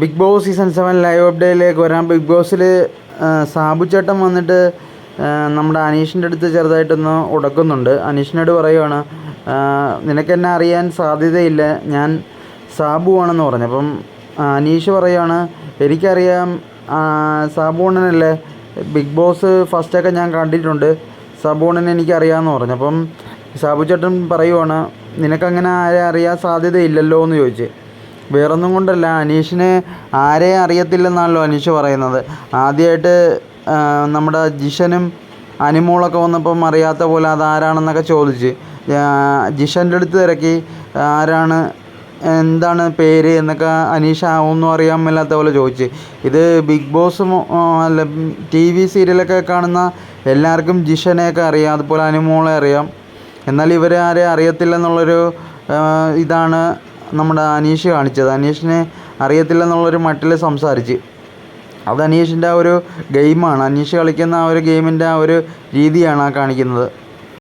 Big Boss season seven live അപ്ഡേറ്റിലേക്ക് വരാം. Big ബോസിൽ സാബു ചേട്ടൻ വന്നിട്ട് നമ്മുടെ അനീഷിന്റെ അടുത്ത് ചെറുതായിട്ടൊന്ന് ഉടക്കുന്നുണ്ട്. അനീഷിനോട് പറയുവാണ് നിനക്കെന്നെ അറിയാൻ സാധ്യതയില്ല. ഞാൻ സാബു ആണെന്ന് പറഞ്ഞു. അപ്പം അനീഷ് പറയുവാണ് എനിക്കറിയാം സാബുണ്ണനല്ലേ ബിഗ് ബോസ് ഫസ്റ്റൊക്കെ ഞാൻ കണ്ടിട്ടുണ്ട്. സാബു അണ്ണനെ എനിക്കറിയാമെന്ന് പറഞ്ഞു. അപ്പം സാബു ചേട്ടൻ പറയുവാണ് നിനക്കങ്ങനെ ആരെ അറിയാൻ സാധ്യതയില്ലല്ലോ എന്ന് ചോദിച്ച്. വേറൊന്നും കൊണ്ടല്ല അനീഷിന് ആരെയും അറിയത്തില്ലെന്നാണല്ലോ അനീഷ് പറയുന്നത്. ആദ്യമായിട്ട് നമ്മുടെ ജിഷനും അനിമോളൊക്കെ വന്നപ്പം അറിയാത്ത പോലെ അതാരാണെന്നൊക്കെ ചോദിച്ച്. ജിഷന്റെ അടുത്ത് തിരക്കി ആരാണ് എന്താണ് പേര് എന്നൊക്കെ അനീഷ് ഒന്നും അറിയാൻ മേലാത്ത പോലെ ചോദിച്ച്. ഇത് ബിഗ് ബോസ് അല്ല ടി വി സീരിയലൊക്കെ കാണുന്ന എല്ലാവർക്കും ജിഷനെയൊക്കെ അറിയാം അതുപോലെ അനിമോളെ അറിയാം. എന്നാൽ ഇവരെ ആരെയും അറിയത്തില്ലെന്നുള്ളൊരു ഇതാണ് നമ്മുടെ അനീഷ് കാണിച്ചത്. അനീഷിനെ അറിയത്തില്ലെന്നുള്ളൊരു മട്ടിൽ സംസാരിച്ച്. അത് അനീഷിന്റെ ആ ഒരു ഗെയിമാണ്. അനീഷ് കളിക്കുന്ന ആ ഒരു ഗെയിമിന്റെ ആ ഒരു രീതിയാണ് ആ കാണിക്കുന്നത്.